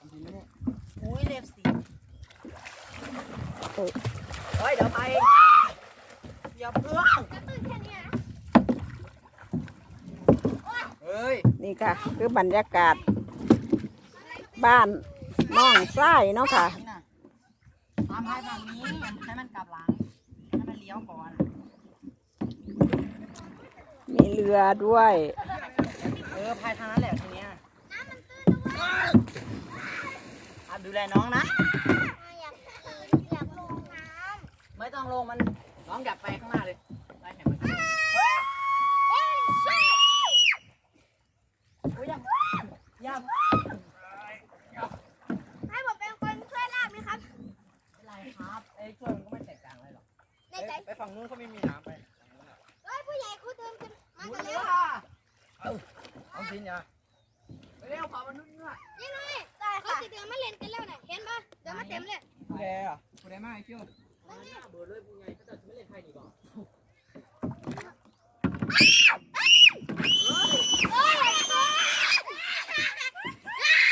อุ้ยเล็บสีโอ้เฮ้ยเดี๋ยวไปอย่าเพิ่งก็ตื่นแค่นี้นะเฮ้ยนี่ค่ะ คือบรรยากาศ บ้านน้องไส้เนาะค่ะ นี่น่ะตามพายฝั่งนี้ให้มันกลับหลังให้มันเลี้ยวก่อนมีเรือด้วย เออพายทางนั้นแหละทีเนี้ยอะ ดูแลน้องนะ อยากตื่นอยากลงน้ไม่ต้องลงมันน้องอยากไปข้างหน้าเลยไปแข่งมันำเอ้ยช่วย อุ้ยยังยัง ให้ผมเป็นคนช่วยลากไหมครับ อะไรครับไอ้ช่วยมันก็ไม่แตกต่างอะไรหรอก ในใจ ไปฝั่งนู้นเขาไม่มีน้ำไป เฮ้ยผู้ใหญ่เขาเดินกันมา อุ้ กัน ย แล้ว เอาเอาสินยาไปเร็วเผามันนู่นด้วย นี่น้อยแต่เขาจะเดินมาเล่นกันแล้วเนี่ยเห็ นปะเดินมาเต็มเลยผู้ใดอะผู้ใดมาไอ้เชี่ยวเบอร์เลยผู้ใหญ่ก็จะไม่เล่นไพ่ดีกว่าโอ้ย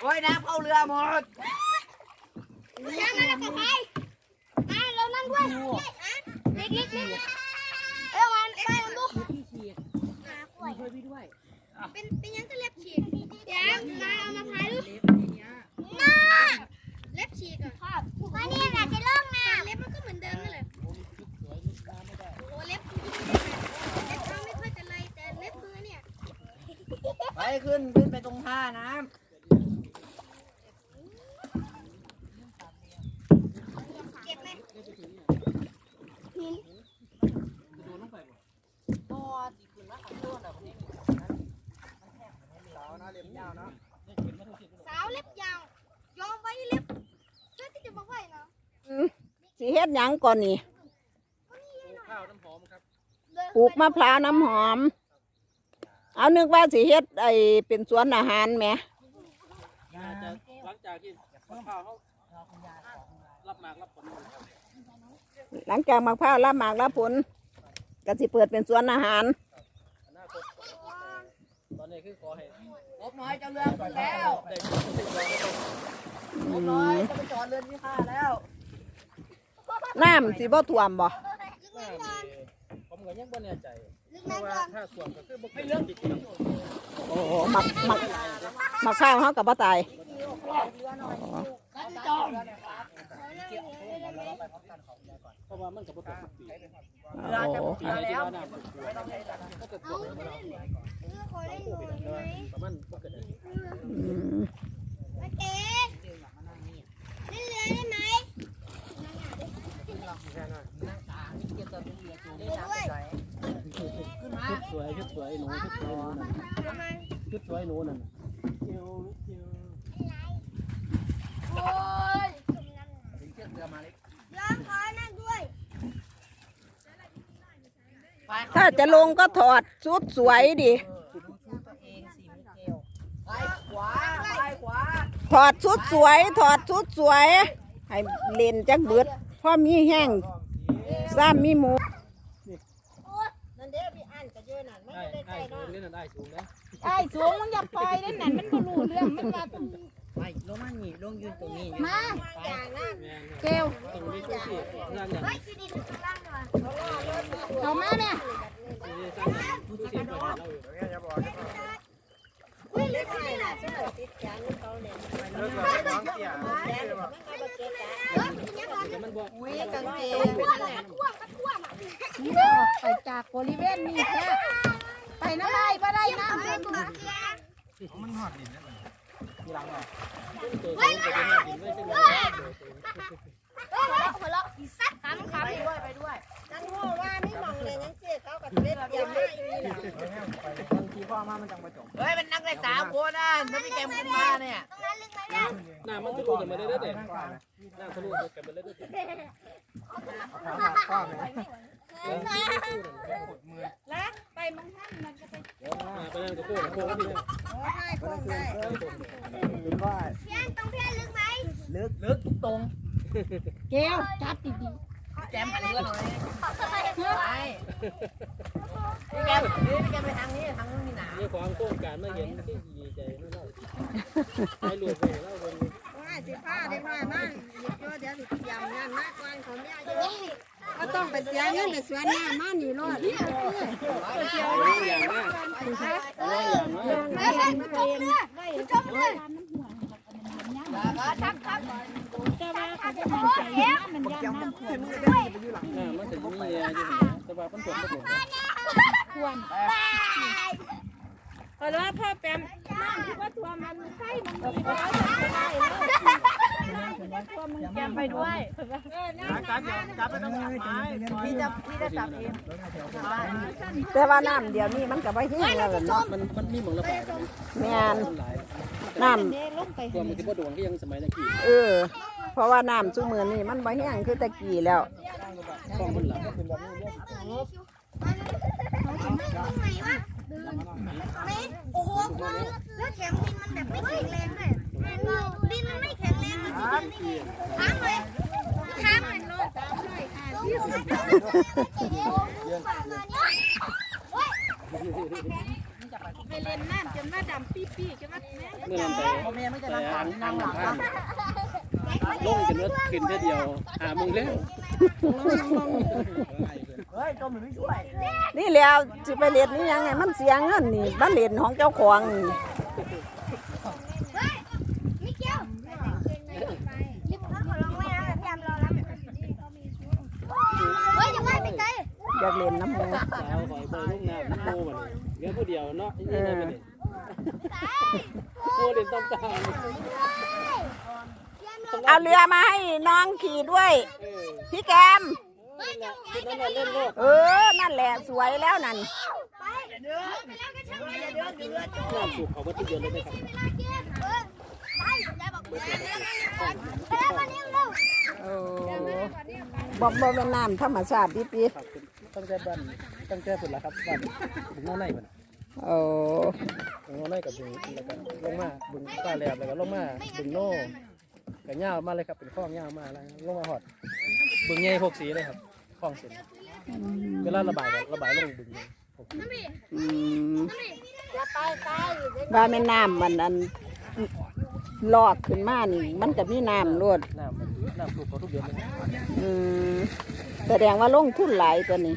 โอ้ยน้ำเข้าเรือหมดน้ำมาแล้วกับใครมาเรานั่งด้วยเล็กเล็กเล็กเออวันไปมันดูพี่ฉีดหากล้วยช่วยพี่ด้วย เป็นเป็นยังก็เล็บฉีกแย้มมาเอามาพายดูเล็บอย่างเงี้ยน้าเล็บฉีกอะครับวันนี้แหละจะลงน้ำเล็บมันก็เหมือนเดิมนั่นแหละโอ้เล็บเล็บเขาไม่ค่อยจะไรแต่เล็บมือเนี่ย ไปขึ้นขึ้นไปตรงท่านะก็บไหมำตัวสีขึ้นมาของตัวแบบนี้สาวนะเล็บยาวนะ สาวเล็บยาวยอมไว้เล็บเพื่อที่จะบอกไว้เนาะ สิเฮ็ดหยังก่อนนี่ข้าวน้ำหอมครับปลูกมะพร้าวน้ำหอม เอานึกว่าสิเฮ็ดไอเป็นสวนอาหารแหมยาจะหลังจากที่มะพร้าวเขารับหมากรับผลหลังจากมะพร้าวรับหมากรับผลก็สิเปิดเป็นสวนอาหารอนาคตตอนนี้คือขอให้ลบน้อยจะเรือขึ้นแล้วได้ผู้ที่รองได้ลบน้อยจะไปจอดเรือนที่ท่าแล้ว น้ำสิบ่ท่วมบ่ลึกน้ำก่อนผมก็ยังบ่แน่ใจลึกเพราะน้ำว่าก่อนถ้าส่วนก็คือบ่เป็นเรื่องติดกันโอ้โหมะมะมะพร้าวเฮากับบ่ตายกันจองเพราะว่ามันก็บ่ตกทุกปีโอ้เรือจะโหเรือแล้วน้ำท่วมไม่ต้องใช้แต่ก็เกิดเอาไม่เล่นเลยเออขอเล่นหน่อยได้ไหมประมาณบ่เกิดอืม ชุดสวยชุดสวยหนูชุดสวยหนูนั่นชุดสวยหนูนั่นโอ้ยถึงเชือกเรือมาเล็กยอมขอนั่งด้วยถ้าจะลงก็ถอดชุดสวยดิดูชุดตัวเองสิมิเกลไปขวาไปขวาถอดชุดสวย ถอดชุดสวย ให้เล่นจักเบิด พ่อมีแห้งซ้ำมีหมูนั่นเด้พี่อันก็เยอะนั่นไม่ได้ได้ใจได้สูเนาะงนี่น่ะได้สูงนะไอ้สูงมึงอย่าปล่อยได้นั่นมันก็รู้เรื่องมันว่าต้องไปลงมาหนีลงยืนตรงนี้มาอย่างนั้นแม่นเกลตรงนี้ก็สิงานอย่างเฮ้ยคือดินข้างล่างดีกว่าเอามาเนี่ยนี้สร้างอย่างผู้ที่ไปหาเราอยู่อุ้ยลึกนี่แหละเจ้าเลิกแล้วน้องเตี้ยเฮ้ยมันยังบอกแต่มันบ่อุ้ยกางเกงท่วมเลย ไปจากบริเวณนี้แค่ไปน้ำได้บ่ได้น้ำเฮ้ยกูเกลียดทีหอะเจอสูงก็จะน่ากินไว้จังเลยเฮ้ยหัวเราะหัวเราะอีสัตว์ขำขำไปด้วยไปด้วยนั่งโง่ว่าไม่มองเลยนั่งเสียเขากับเล็บเดียวไม่มีหรอกบางที พ่อมามันจังไปจบเฮ้ยเป็นนักได้สามคนนะถ้าพี่แกมขึ้นมาเนี่ยตรงนั้นลึกไหมเนี่ยหน้ามันทะลุกันมาได้เด้อหน้าทะลุกันมาได้เด้อแล้วไปมังท่านมันจะไปมาไปนั่นก็โค้งโค้งที่นี่พี่อันตรงเพี้ยนลึกไหมลึกลึกทุกตรงเกลจับดีแกมหันเรือหน่อยไป พี่แกมนี่พี่แกไปทางนี้ทางนู้นมีหนามมีความโครงการมาเห็นที่ดีใจนั่เล่าให้ลูกไปเล่าคนโอ้สิผ้าเด็กน้อยมาหยิบโยเดี๋ยวสิยำงานมากกว่าของแม่เยอะก็ต้องไปเสียเงินไปเสวนน้ำมานี่รอดนี่เสียไว้อย่างนะอย่างนะอ่ามันจะมีอะไรอยู่แต่ว่ามันตกไม่ ตกเพราะว่าพ่อแปมน้ำที่ว่าท่วมมันใช่มันมีร้อยแกมไปด้วยการการไปต้องไม้พี่จะพี่จะจับเองแต่ว่าน้ำเดี๋ยวนี้มันก็บ่แห้งแล้วล่ะเนาะมันมันมีหมองระบายแม่นมันหลายน้ำตัวมันจะบ่ดวงที่ยังสมัยตะกี้เออ เพราะว่าน้ำซุมือนี่มันบ่แห้งคือตะกี้แล้ว ลงมันหลังก็เป็นแบบนี้โอ้โหแล้วแถมดินมันแบบไม่แข็งแรงด้วยดินมันไม่แข็งแรงมันจะดินได้ไงค้างเลยค้างเลยลงไปเล่นน้ำจนว่าดำปี้ปี้จนว่าแม่เมื่อนั้นไปพ่อแม่ไม่จะไปนั่งหลัอ่างงนั่อ่างงหลังข้างลงจนว่าขึ้นแค่เดียวหามึงแล้ว จมหรือไม่ช่วยนี่แหล้วสิไปเล่นนี่ยังไงมันเสียเงินนี่บ้านเล่นของเจ้าของนี่ไม่เกี่ยวรีบขอลองไว้นะพยายามรอรับเฮ้ยจะไปไปไกลอยากเล่นน้ำหมูสาวคอยไปลงน้ำโม่มันเหลือผู้เดียวเนาะนี่นั่นมันโม่เด่นต้องตามเอาเรือมาให้น้องขี่ด้วยเออพี่แกมคือนั่นน่ะ เล่นโลกเออ นั่นแหละสวยแล้วนั่นน้ำสูบเขาก็ทุกเดือนเลยนะครับโอ้บอกบอกเป็นน้ำธรรมชาติดิปีครับตั้งแต่บ้านตั้งแต่สุดแล้วครับบ้านบึงโน่ในมันโอ้บึงโน่ในกับบึงแล้วก็ลงมาบึงป้าแหลบแล้วก็ลงมาบึงโน่กับย่าวมาเลยครับเป็นข้องย่าวมาแล้วลงมาหอดบึงใหญ่พวกสีเลยครับ ข้องเสร็จเวลาระบายก็ระบายลงบึงใหญ่พวกสีอืมว่าแม่น้ำมันอันลอกขึ้นมานี่มันจะมีน้ำรวดน้ำมันน้ำสูบเขาทุกเดือนเลยอืมแสดงว่าลงทุนหลายตัวนี้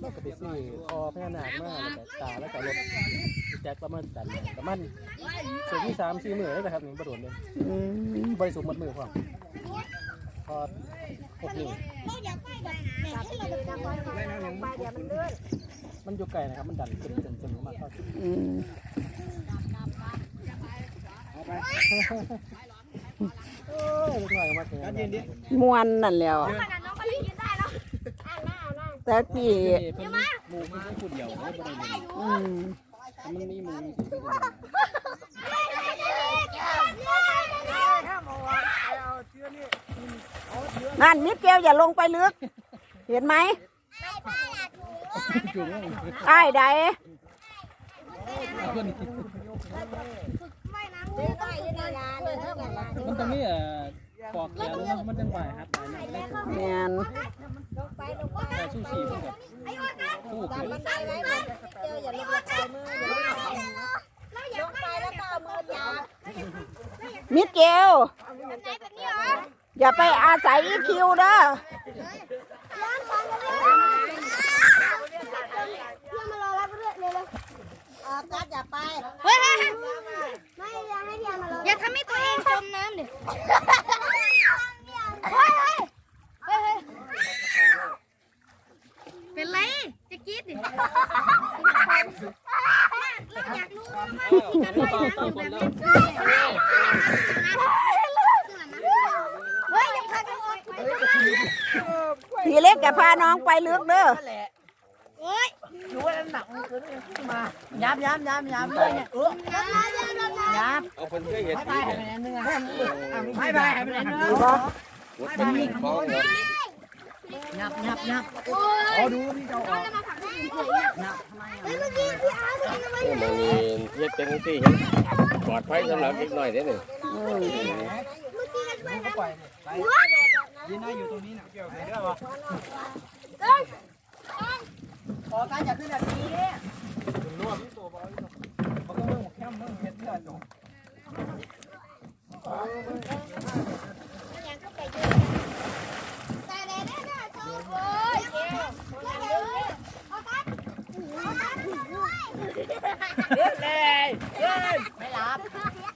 เราก็ไปซื้อคอพญานาคมาแล้วก็ตาแล้วก็รถแจ็คประมาณตันประมาณเสียที่สามสี่หมื่นเลยนะครับนี่ประโดดเลยอืมบริสุทธิ์หมดมือพร้อม พอหกนิ้วมันอยู่ไกลนะครับ มันดันจนจนจนมากเข้าที่อืมเออลูกหน่อยมาถึงการยินดีมวนนั่นแหล้วแต่กี่เพิ่นหมูมีทั้งผู้เดียวไม่ได้เลยอืมมันมีหมูมีสิ นั่นนิดเดียวอย่าลงไปลึก เห็นไหมจุ่มไอ้ใดเพื่อนมันตรงนี้อะปอกแก้วแล้วมันจังหวะครับแมนแต่สู้ชีพแบบสู้เกินมิดเกล อย่าไปอาศัยอีคิวเด้อเฮ้ยอย่าทำให้ตัวเองจมน้ำดิเฮ้ยเฮ้ยเฮ้ยเป็นไร จะกรีดดิเราอยากรู้ว่าวิธีการว่ายน้ำแบบนี้เฮ้ยยังพากันออกไป ทีเล็กจะพาน้องไปลึกเด้อนั่นแหละโอ้ยรู้ว่าน้ำหนักมันเกินขึ้นมาย้ำย้ำย้ำย้ำเลยเนี่ยเออย้ำเอาคนเคยเห็นไม่ไปให้ไปไหนนึงอะไม่ไปให้ไปไหนนึงดูบ่มันมีของยับยับยับอ๋อดูนี่เจ้าออกยับทำไมเฮ้ยเมื่อกี้พี่อาร์ตเป็นอะไรโอ้มันมีเฮ็ดเป็นที่เห็นปลอดภัยสำหรับเด็กน้อยเด้อนี่อืมเมื่อกี้ก็ช่วยนะปล่อ ยีน่าอยู่ตรงนี้นะเกี่ยวไหนเด้อวะขอการจับขึ้นแบบนี้ร่วมตัวบอลเขาเริ่มแค่มื่เห็นเลนเยอะเลยไม่รับ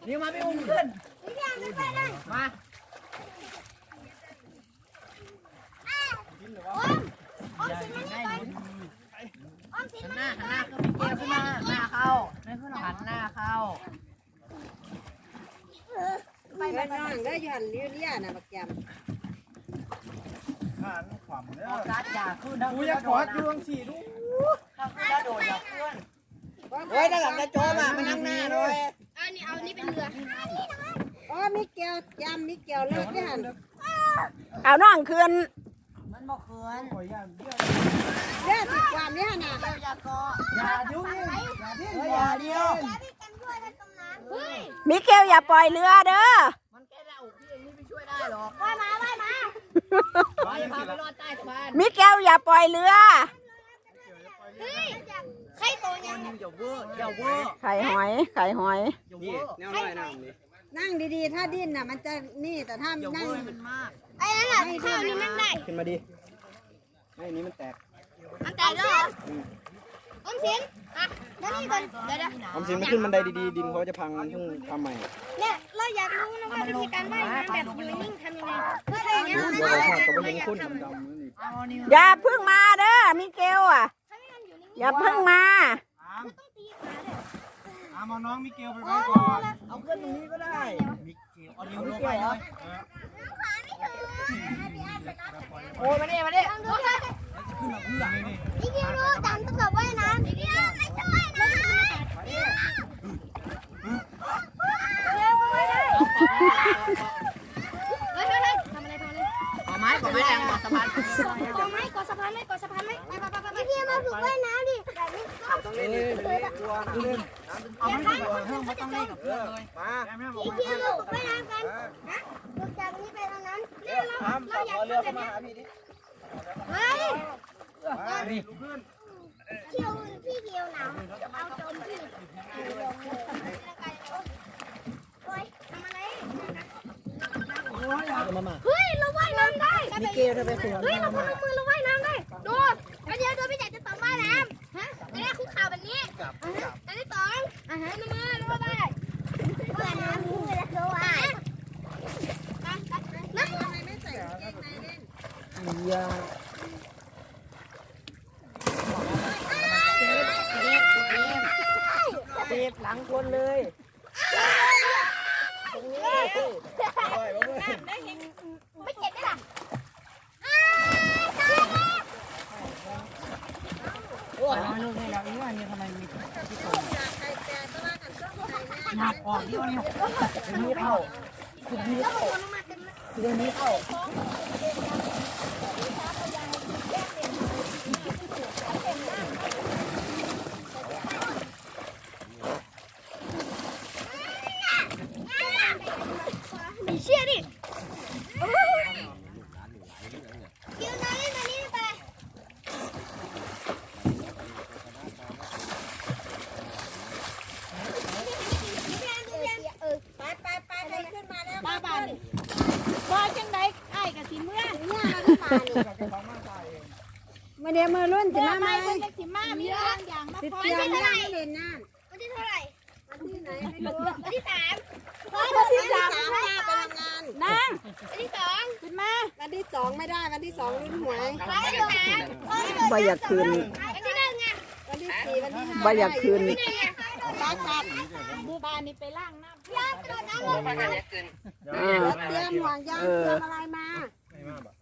นี่มาไม่อุ้มขึ้น น่ะบักแกมออกการอย่าขึ้นถ้ากูขึ้นอยาแล้กวกโดอดดดวงสี่ดูถ้าขึ้นแล้วโดดอย่าขึ้นโอ้ยด้านหลังกระโจมอะมานั่งหน้าเลยอันนี้เอานี่เป็นเรืออ๋อมีเกี่ยวจำมีเกี่ยวเลิกที่หันเอาน้องคืนมันบอกเขินเลือดสิความเนี่ยน่ะอย่าเกาะอย่าดิ้วนี่อย่าดิ้นเฮ้ยอย่าเดียวพี่กันช่วยได้ตรงนั้นเฮ้ยมิเกลอย่าปล่อยเรือเด้อ ไม่ช่วยได้หรอกว่ายมาว่ายมาไปอย่าพาไปรอดใต้สะพานมิเกลอย่าปล่อยเรือ เฮ้ยใครโตยังอย่าเวอร์อย่าเวอร์ไข่หอย ไข่หอย อย่าเวอร์แนวน้อยนะนี่นั่งดีๆ ถ้าดิ้นน่ะมันจะนี่แต่ถ้าอย่านั่เวองร์มันมากไอ้นั่นแหละข้าวนี่มันได้ขึ้นมาดิไอ้นี้มันแตกมันแตกแล้วอมสิน อะเดี๋ยวนี่ก่อนเดี๋ยวเดี๋ยวออมสินมันขึ้นบันไดดีๆดินเขาจะพังเพิ่งทำใหม่เนี่ยเราอยากรู้นะว่าวิธีการว่ายน้ำแบบอยู่นิ่งทำยังไงเพื่อให้อย่างเงี้ยเดี๋ยวเราพาดกับเรามันอยากคุ้นทำดำๆนี่เอานี่อย่าเพึ่งมาเด้อมิเกลอะ อย่าเพึ่งมาอามเอาน้องมิเกลไปไว้ก่อนเอาขึ้นตรงนี้ก็ได้มิเกลเอานิ้วลงไปเลยโอ้ยมาเนี่ยมาเนี่ยพี่คิวรู้ตามต้องแบบว่ายน้ำพี่คิวไม่ช่วยนะเร็วไปเลยเฮ้ยเฮ้ยเฮ้ยทำอะไรทำอะไร ขอไม้ขอไม้แรงกว่าสะพาน กอไม้กอสะพานไหมกอสะพานไหมไปไปไปไปพี่มาฝึกว่ายน้ำดิแบบนี้ก็ ต้องเล่นนี่เป็นเล่นกลัวนะเล่นเอาไม่ต้องเพิ่มไม่ต้องเล่นกับเพื่อนเลยมาพี่คิวมาฝึกว่ายน้ำกันนะฝึกจากนี้ไปตรงนั้นเนี่ยเราเราอยากเรือทำแบบนี้เฮ้ยมาดิคิวพี่คิวหนาวเอาจมพี่เฮ้ยเราว่ายน้ำได้เกลเธอไปเฮ้ยเราพนมมือเราว่ายน้ำได้ ดูอันเดียวดูพี่ใหญ่จะสอนว่ายน้ำ ฮะอันนี้คุกเข่าแบบนี้อันที่สองอะฮะนมือแล้วก็ได้ว่ายน้ำมือแล้วก็ว่ายน้ำทำไมไม่ใส่กางเกงในเล่นอย่าเจ็บหลังคนเลยไม่เจ็บได้หรอ โอ้ย ไม่รู้ไงเราอีว่าเนี่ยทำไมมีที่ตรงอกใครแก่ก็ว่ากันต้องใส่แน่หนักออกที่ว่าเนี่ยถึงนี้เข้าถึงนี้เข้าถึงนี้เข้า มีเชี่ยดิคิวนอนเล่นตัวนี้ไป ไปไปไปไปขึ้นมาแล้ว มาบ้านว่าจังไดไอ้กะสิเมื่อ เนี่ยมา มาเดี๋ยวมือรุ่นสิมาไหมสิมามีเรื่องอย่างมาสิฟ้อเตรียมเนี่ยไม่เล่นน้วันที่เท่าไหร่ำวันที่ไหนไม่รู้วันที่สามวันที่สามป้าไปทำงานนั่งวันที่สองขึ้นมาวันที่สองไม่ได้วันที่สองรุ่นหวยวันที่สามบ่อยากคืนวันที่หนึ่งอะวันที่สี่วันที่ห้าบ่อยากคืนวันที่หนึ่งอะตัดตัดหมู่บ้านนี่ไปล้างน้ำยอดกระโดดน้ำลงมาเออเตรียมห่วงยางเตรียมอะไรมาเฮ้ย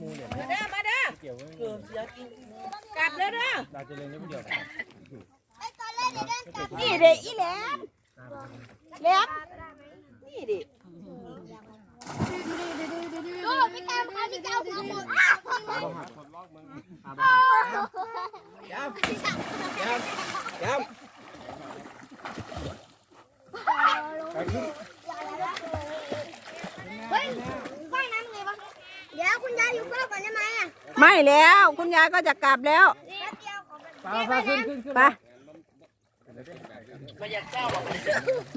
มูเนี่ยมาเด้อมาเด้อเกี่ยวไว้เกิดเสียกินกลับเด้อเด้อเราจะเล่นยังไม่เดียวไปก่อนเลยเดี๋ยวเดินกลับนี่เด้อีแหลมแหลมนี่ดิดูพี่แก้วเขาพี่แก้วหัวหมดอ้าวหัวหมดย้ำย้ำย้ำไปขึ้นเฮ้ยว่ายน้ำไงวะ เดี๋ยวคุณยายอยู่เฝ้าก่อนได้ไหมอะไม่แล้ว คุณยายก็จะกลับแล้วแป๊บเดียวขอแบบปลาปลาขึ้นขึ้นขึ้นไป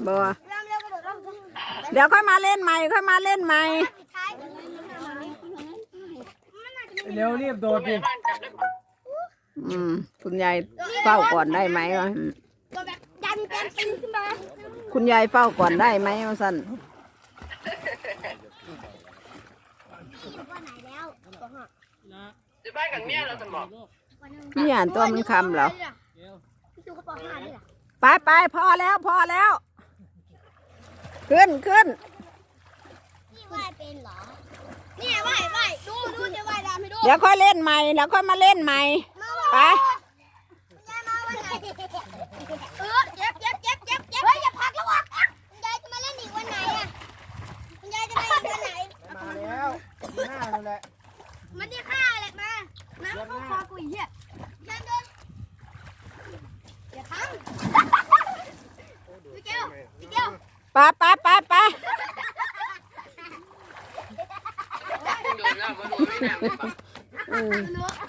บ่เริ่มเร็วกระโดดร่มเดี๋ยวค่อยมาเล่นใหม่ค่อยมาเล่นใหม่สุดท้ายเร็วรีบโดดดิอืมคุณยายเฝ้าก่อนได้ไหมวะก็แบบดันกันปีนขึ้นมาคุณยายเฝ้าก่อนได้ไหมว่าสั่น ว่าไหนแล้ว จะไปกันเมียเราจะบอกนี่อ่านตัวมันคำเหรอพี่ดูกระเป๋าห้าด้วยล่ะไปไปพอแล้วพอแล้ว ขึ้นขึ้นนี่ว่ายเป็นเหรอเนี่ยว่ายว่ายดูดูจะว่ายดำให้ดูเดี๋ยวค่อยเล่นใหม่เดี๋ยวค่อยมาเล่นใหม่ไปยายมาวันไหนเออเจ็บเจ็บเจ็บเจ็บเจ็บเฮ้ยอย่าพักแล้ววะคุณยายจะมาเล่นอีกวันไหนอะคุณยายจะมาอีกวันไหนมาแล้วหน้านั่นแหละ มันจะฆ่าอะไรมา น้ำเข้าคอกูอีกเหี้ยเดินเดินอย่าทำพี่เกลพี่เกลไปไปไปไปโดนแล้วมาโดนไม่แน่เลยปะ